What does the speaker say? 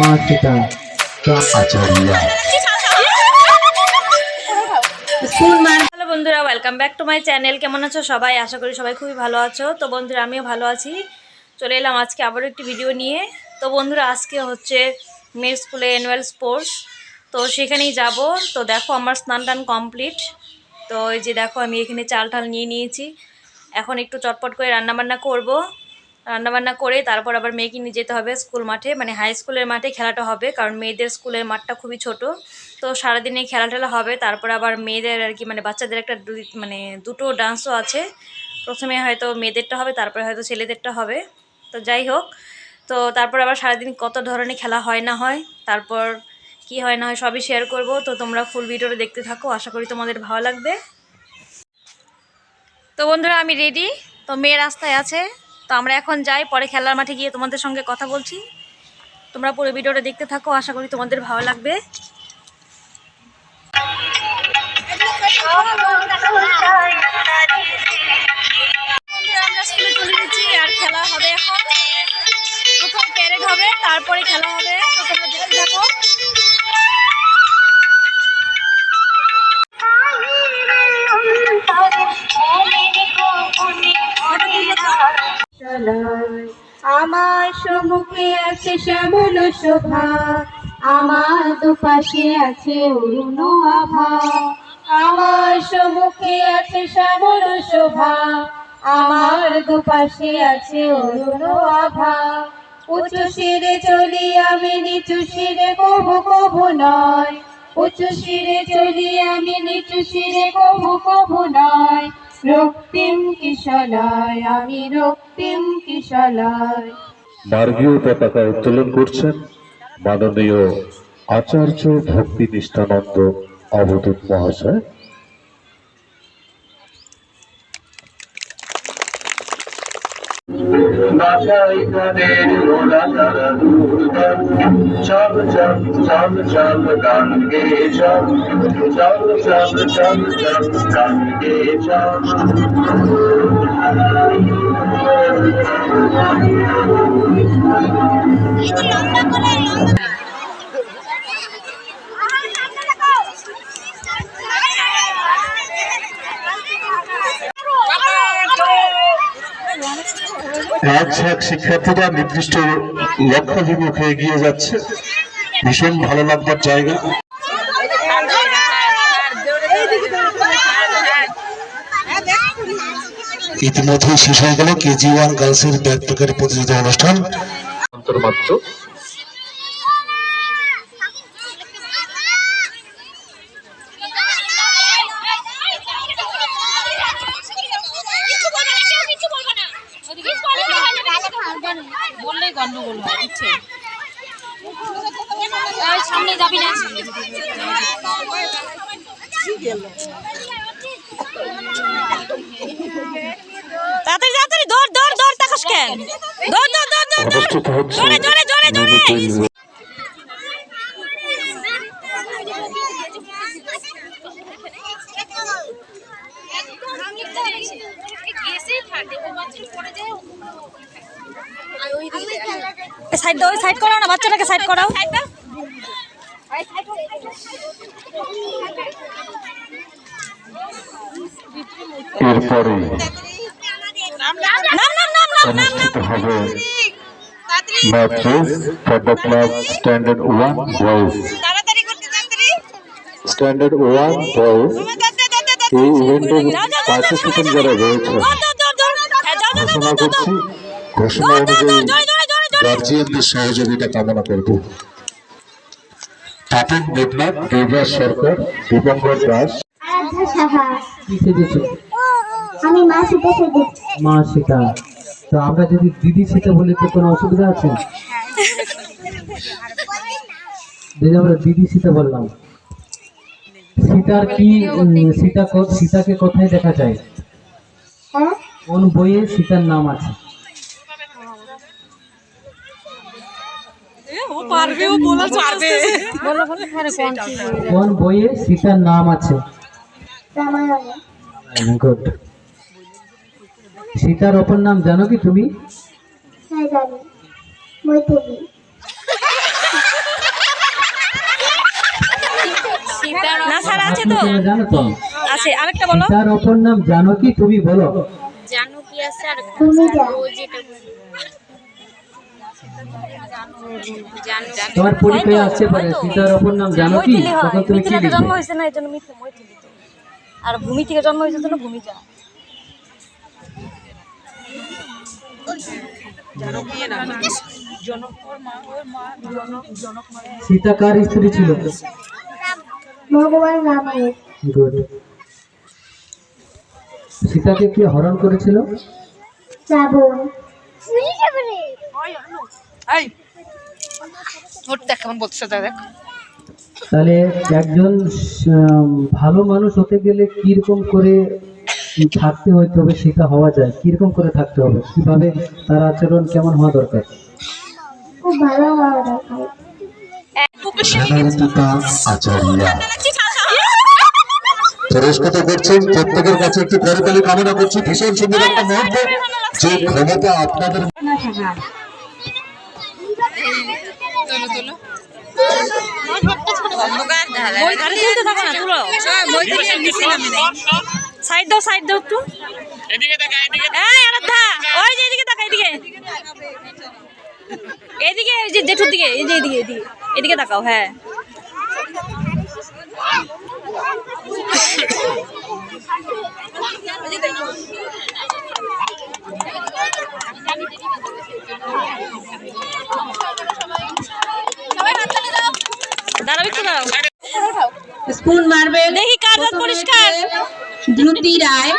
মা সীতা আচার্যা হ্যালো বন্ধুরা welcome back to my channel কেমন আছো সবাই? আশা করি সবাই খুবই ভালো আছো। তো বন্ধুরা, আমিও ভালো আছি। চলে এলাম আজকে আবারও একটি ভিডিও নিয়ে। তো বন্ধুরা, আজকে হচ্ছে মেয়ের স্কুলে অ্যানুয়াল স্পোর্টস তো সেখানেই যাব। তো দেখো আমার স্নান টান কমপ্লিট তো এই যে দেখো, আমি এখানে চাল টাল নিয়ে নিয়েছি। এখন একটু চটপট করে রান্নাবান্না করব। রান্নাবান্না করে তারপর আবার মেয়েকে নিয়ে যেতে হবে স্কুল মাঠে। মানে হাই স্কুলের মাঠে খেলাটা হবে, কারণ মেয়েদের স্কুলের মাঠটা খুবই ছোট। তো সারাদিনে খেলা টেলা হবে, তারপর আবার মেয়েদের আর কি মানে বাচ্চাদের একটা মানে দুটো ডান্সও আছে। প্রথমে হয়তো মেয়েদেরটা হবে, তারপরে হয়তো ছেলেদেরটা হবে। তো যাই হোক, তো তারপর আবার সারাদিন কত ধরনের খেলা হয় না হয়, তারপর কি হয় না হয় সবই শেয়ার করব। তো তোমরা ফুল ভিডিওটা দেখতে থাকো, আশা করি তোমাদের ভালো লাগবে। তো বন্ধুরা, আমি রেডি তো মেয়ে রাস্তায় আছে। তো আমরা এখন যাই, পরে খেলার মাঠে গিয়ে তোমাদের সঙ্গে কথা বলছি। তোমরা পুরো ভিডিওটা দেখতে থাকো, আশা করি তোমাদের ভালো লাগবে। আর খেলা হবে এখন। প্যারেড হবে, তারপরে খেলা হবে। তো তোমরা দেখতে আমার সম্মুখে আছে শ্যামল শোভা, আমার দুপাশে আছে অরুণ আভা। আমার সম্মুখে আছে শ্যামল শোভা, আমার দুপাশে আছে অরুণ আভা। উঁচু শিরে চলি আমি, নিচু শিরে কবু কবু নয়। উঁচু শিরে চলি আমি, নিচু শিরে কবু কবু নয়। পতাকা উত্তোলন করছেন মাননীয় আচার্য ভক্তি নিষ্ঠানন্দ অবধূত মহাশয়। বাসাই গানের ওরা তারা দুর্গম চল চল চল চল, গান গে, চল। চল চল চল চল, গান গে, চল। এক লাখ শিক্ষার্থীরা নির্দিষ্ট লক্ষ্যাভিমুখে এগিয়ে যাচ্ছে। ভীষণ ভালো লাগবার জায়গা। ইতিমধ্যে শেষ হয়ে গেল কেজি ওয়ান গার্লসের ব্যাগ প্রতিযোগিতা অনুষ্ঠান। বললেই গন্ডগোল হয় ইচ্ছে সামনে যাবি না তাড়াতাড়ি তাড়াতাড়ি দৌড় দৌড় দৌড় তাকাস কেন? দৌড় দৌড় দৌড় দৌড় দৌড়। অনুষ্ঠিত হচ্ছে জোরে জোরে জোরে জোরে। নির্মিত সাইড দাও সাইড করাও না বাচ্চাটাকে সাইড করাও এরপরে নাম নাম নাম নাম নাম অনুষ্ঠিত হবে matches for the class standard one boys standard one boys এই ইভেন্টের পার্টিসিপেন্ট যারা রয়েছে হ্যাঁ ঘোষণা করছি ঘোষণা অনুযায়ী গার্জিয়ানদের সহযোগিতা কামনা করব। তাপন দেবনাথ দেবরাজ সরকার দীপঙ্কর দাস। আরাধ্যা সাহা কি সেজেছো? আমি মা সীতা মা সীতা। তো আমরা যদি দিদি সীতা বলি তো কোনো অসুবিধা আছে? যদি আমরা দিদি সীতা বললাম। সীতার কি সীতা সীতাকে কোথায় দেখা যায়? হ্যাঁ? কোন বইয়ে সীতার নাম আছে? কোন বইয়ে সীতার নাম আছে? সীতার অপর নাম জানো কি তুমি? সীতার অপর নাম জানো কি তুমি? বলো। জানো কি আছে বলো তোমার পরীক্ষায় আসতে পারে সীতার অপর নাম জানো কি? তখন তুমি কি জন্ম হয়েছে না এই জন্য মিথি মৈথিলি তো। আর ভূমি থেকে জন্ম হয়েছে জন্য ভূমিকা সীতা কার স্ত্রী ছিল ভগবান রামের গুড। সীতাকে কি হরণ করেছিল? তাহলে একজন ভালো মানুষ হতে গেলে কীরকম করে থাকতে হইতে হবে সেটা হওয়া যায়? কীরকম করে থাকতে হবে? কীভাবে তার আচরণ কেমন হওয়া দরকার? খুব ভালো হওয়া দরকার। সাধারণতা আচার্যা। পুরস্কৃত করছেন প্রত্যেকের কাছে একটি করতালি কামনা করছি। ভীষণ সুন্দর একটা মুহূর্ত। যে ক্ষমতা আপনাদের না তুলো। সাইড দাও সাইড দাও একটু। আরাধ্যা ওই যে এদিকে তাকা এদিকে। এদিকে এই যে জেঠুর দিকে এই যে এদিকে এদিকে। এদিকে তাকাও হ্যাঁ। স্পুন মারবেন দেখি কাগজ পরিষ্কার। দ্রুতি রায়।